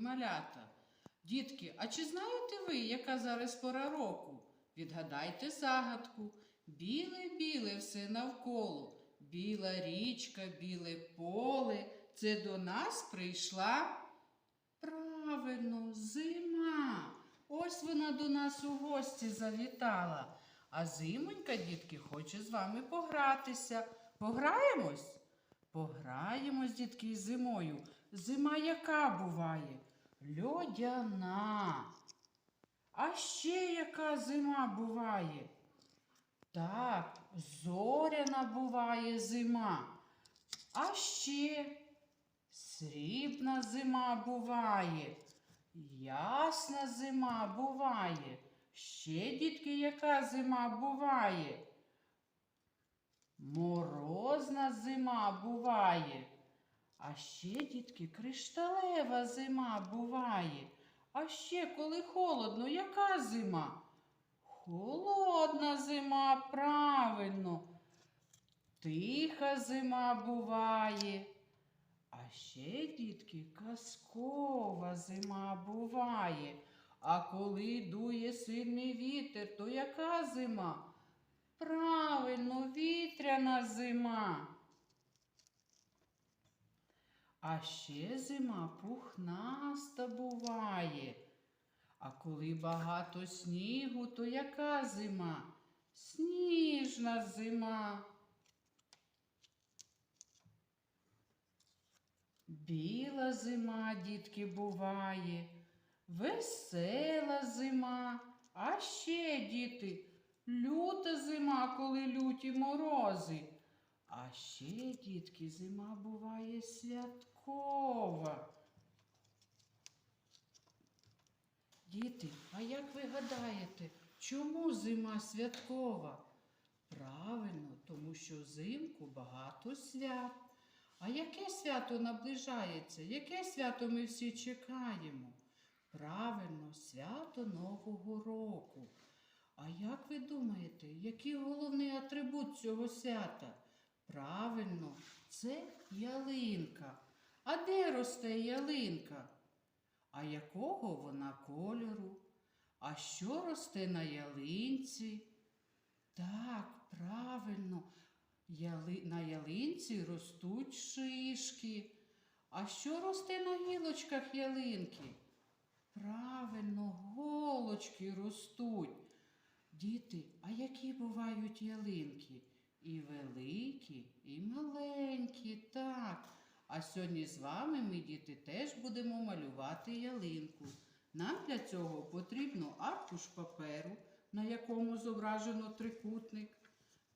малята. Дітки, а чи знаєте ви, яка зараз пора року? Відгадайте загадку. Біле-біле все навколо, біла річка, біле поле. Це до нас прийшла правильно, зима. Ось вона до нас у гості завітала. А зимонька, дітки, хоче з вами погратися. Пограємось? Пограємось, дітки, зимою. Зима яка буває? Льодяна. А ще яка зима буває? Так, зоряна буває зима. А ще срібна зима буває. Ясна зима буває. Ще, дітки, яка зима буває? Морозна зима буває. А ще, дітки, кришталева зима буває. А ще, коли холодно, яка зима? Холодна зима, правильно. Тиха зима буває. А ще, дітки, казкова зима буває. А коли дує сильний вітер, то яка зима? Правильно, вітряна зима. А ще зима пухнаста буває. А коли багато снігу, то яка зима? Сніжна зима. Біла зима, дітки, буває, весела зима, а ще, діти, люта зима, коли люті морози. А ще, дітки, зима буває святкова. Діти, а як ви гадаєте, чому зима святкова? Правильно, тому що взимку багато свят. А яке свято наближається? Яке свято ми всі чекаємо? Правильно, свято Нового року. А як ви думаєте, який головний атрибут цього свята? Правильно, це ялинка. А де росте ялинка? А якого вона кольору? А що росте на ялинці? Так, правильно, яли... на ялинці ростуть шишки. А що росте на гілочках ялинки? Правильно, голочки ростуть. Діти, а які бувають ялинки? І великі, і маленькі, так. А сьогодні з вами ми, діти, теж будемо малювати ялинку. Нам для цього потрібно аркуш паперу, на якому зображено трикутник.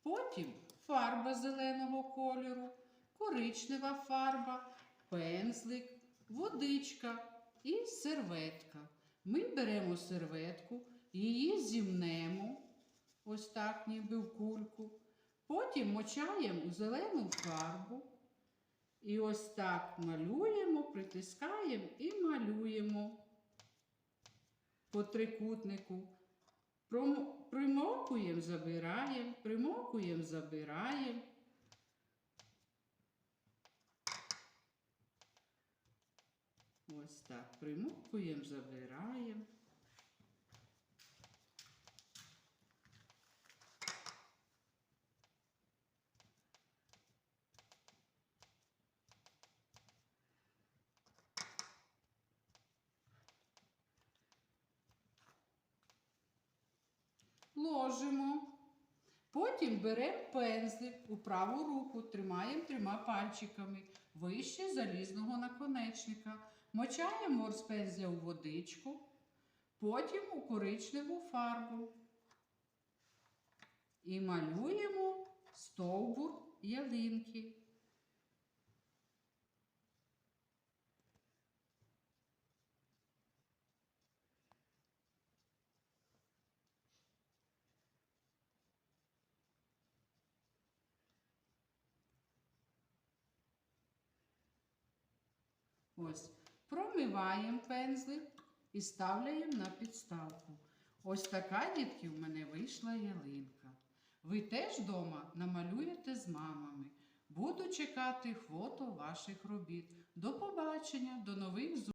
Потім фарба зеленого кольору, коричнева фарба, пензлик, водичка і серветка. Ми беремо серветку, її зімнемо, ось так, ніби в кульку. Потім мочаємо у зелену фарбу. І ось так малюємо, притискаємо і малюємо по трикутнику. Примокуємо, забираємо, примокуємо, забираємо. Ось так. Примокуємо, забираємо. Ложимо. Потім беремо пензлик у праву руку, тримаємо трьома пальчиками вище залізного наконечника. Мочаємо з пензля у водичку, потім у коричневу фарбу. І малюємо стовбур ялинки. Ось, промиваємо пензлик і ставляємо на підставку. Ось така, дітки, в мене вийшла ялинка. Ви теж вдома намалюєте з мамами. Буду чекати фото ваших робіт. До побачення, до нових зустрічей!